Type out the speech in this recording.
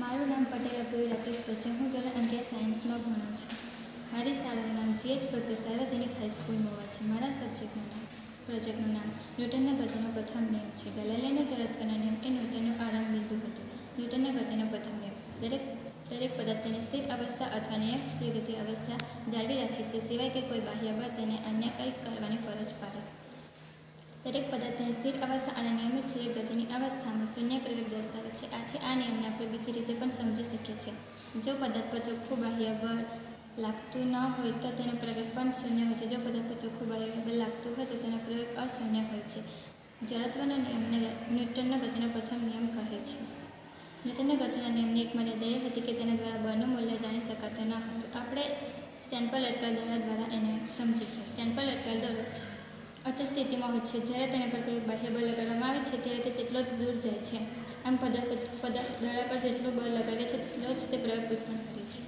મારું નામ પટેલ અપૂર્વ રાકેશભાઈ છે. હું ધોરણ અગિયાર સાયન્સમાં ભણું છું. મારી શાળાનું નામ જીએચ ભક્ત સાર્વજનિક હાઈસ્કૂલ મોવા છે. મારા સબ્જેક્ટનું નામ, પ્રોજેક્ટનું નામ ન્યૂટનના ગતિનો પ્રથમ નિયમ છે. ગલેલિયાના જડત્વનો નિયમ એ ન્યૂટનનું આરામ બિંદુ હતું. ન્યૂટનના ગતિનો પ્રથમ નિયમ દરેક દરેક પદાર્થ તેની સ્થિર અવસ્થા અથવા નિયમ સ્વીકૃતિ અવસ્થા જાળવી રાખે છે. સિવાય કે કોઈ બાહ્ય બળ તેને અન્ય કંઈક કરવાની ફરજ પાડે. દરેક પદાર્થ તેની સ્થિર અવસ્થા અને નિયમિત સૂર્ય ગતિની અવસ્થામાં શૂન્ય પ્રવેગ દર્શાવે છે. આથી આ આપણે બીજી રીતે પણ સમજી શકીએ છીએ. જો પદાર્થ પર ચોખ્ખું બાહ્ય બળ લાગતું ન હોય તો તેનો પ્રવેગ પણ શૂન્ય હોય છે. જો પદાર્થ પર ચોખ્ખું બાહ્ય બળ લાગતું હોય તો તેનો પ્રવેગ અશૂન્ય હોય છે. જડત્વના નિયમને ન્યૂટનના ગતિનો પ્રથમ નિયમ કહે છે. ન્યૂટનના ગતિના નિયમની એક મર્યાદા એ હતી કે તેના દ્વારા બળનું મૂલ્ય જાણી શકાતું ન હતું. આપણે સ્ટેન્ડ પર લટકાયેલ દ્વારા એને સમજીશું. સ્ટેન્ડ પર લટકાયેલ દોરો સ્થિતિમાં હોય છે. જ્યારે તેના પર કોઈ બાહ્ય બળ લગાડવામાં છે ત્યારે તે તેટલો જ દૂર જાય છે. આમ પદાર્થ પદાર્થ દોરા પર જેટલું બળ લગાવે છે, તેટલો જ તે પ્રયોગ ઉત્પન્ન કરે છે.